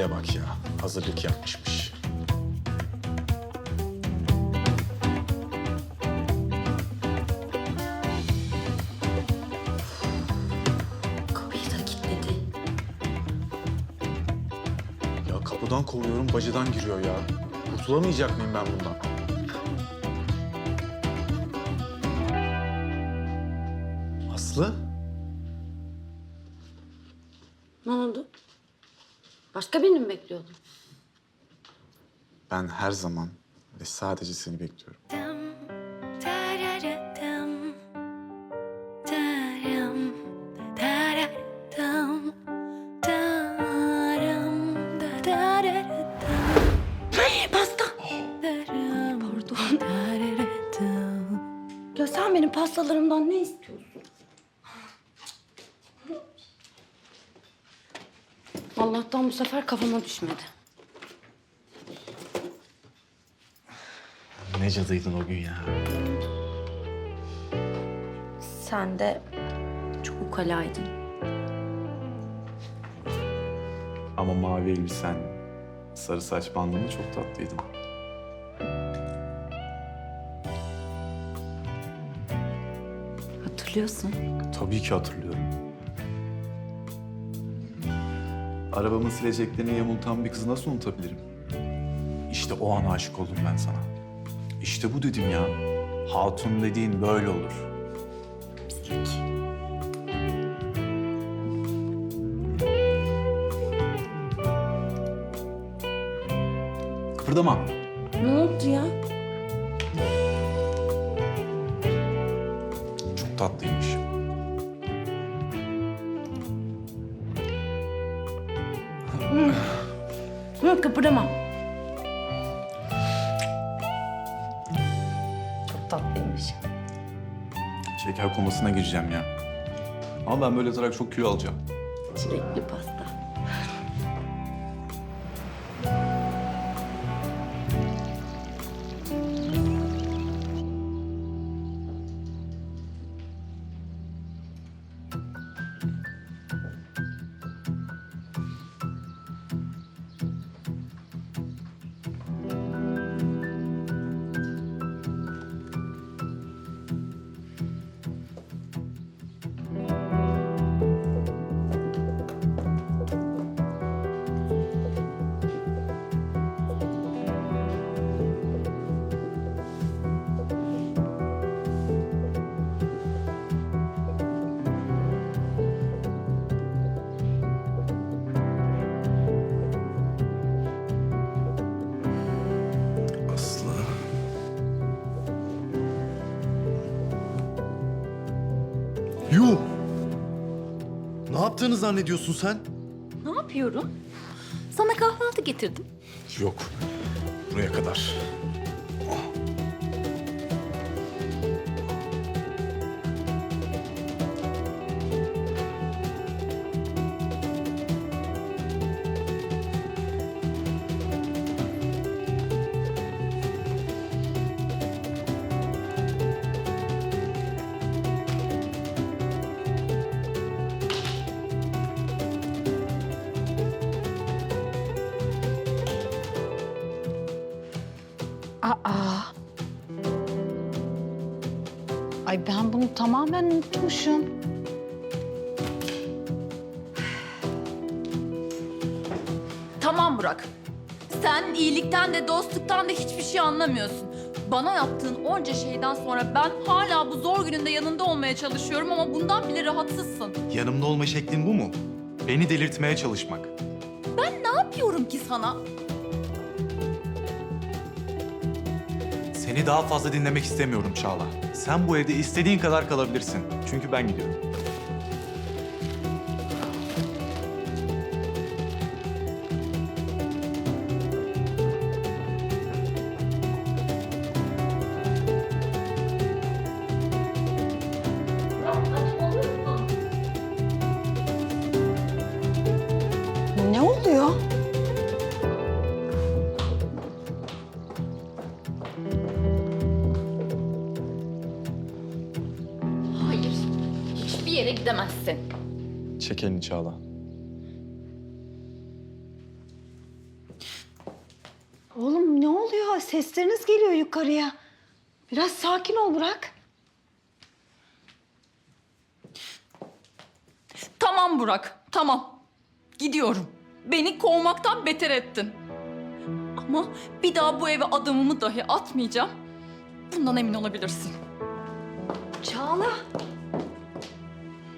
Ya bak ya, hazırlık yapmışmış. Kapıyı da kilitledi. Ya kapıdan kovuyorum, bacıdan giriyor ya. Kurtulamayacak mıyım ben bundan? Aslı? Ne oldu? Başka birini mi bekliyordun? Ben her zaman ve sadece seni bekliyorum. Pasta! Pardon. da-da-da-dum. Ya sen benim pastalarımdan ne istiyorsun? Allah'tan bu sefer kafama düşmedi. Ne cadıydın o gün ya. Sen de çok ukalaydın. Ama mavi elbisen, sarı saç bandını çok tatlıydın. Hatırlıyorsun. Tabii ki hatırlıyorum. Arabamın sileceklerini yamultan bir kızı nasıl unutabilirim? İşte o an aşık oldum ben sana. İşte bu dedim ya. Hatun dediğin böyle olur. Kıpırdama. Ne oldu ya? Çok tatlıymış. Hı, kıpırdamam. Çok tatlıymış. Şeker komasına gireceğim ya. Ama ben böyle yatarak çok kilo alacağım. Çilekli pasta. Yuh! Ne yaptığını zannediyorsun sen? Ne yapıyorum? Sana kahvaltı getirdim. Yok. Buraya kadar. Aa. Ay ben bunu tamamen unutmuşum. Tamam Burak. Sen iyilikten de dostluktan da hiçbir şey anlamıyorsun. Bana yaptığın onca şeyden sonra ben hala bu zor gününde yanında olmaya çalışıyorum ama bundan bile rahatsızsın. Yanımda olma şeklin bu mu? Beni delirtmeye çalışmak. Ne yapıyorum ki sana? Seni daha fazla dinlemek istemiyorum Çağla. Sen bu evde istediğin kadar kalabilirsin. Çünkü ben gidiyorum. Gidemezsin. Çek elini Çağla. Hanım ne oluyor? Sesleriniz geliyor yukarıya. Biraz sakin ol Burak. Tamam Burak, tamam. Gidiyorum. Beni kovmaktan beter ettin. Ama bir daha bu eve adımımı dahi atmayacağım. Bundan emin olabilirsin. Çağla